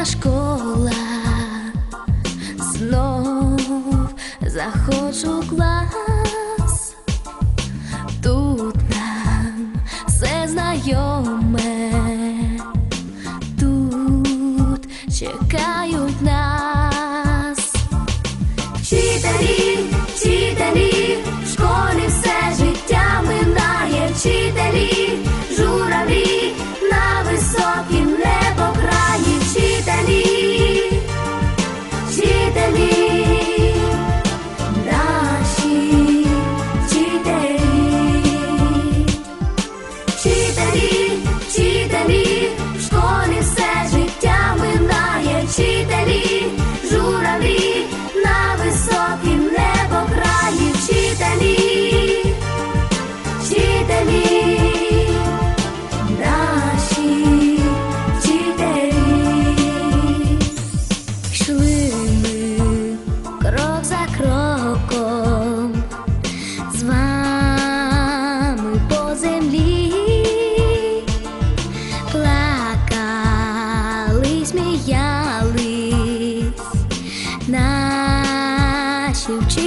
моя школа, знов заходжу в клас, тут нам все знайоме, тут чекають нас. Вчителі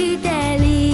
Italy.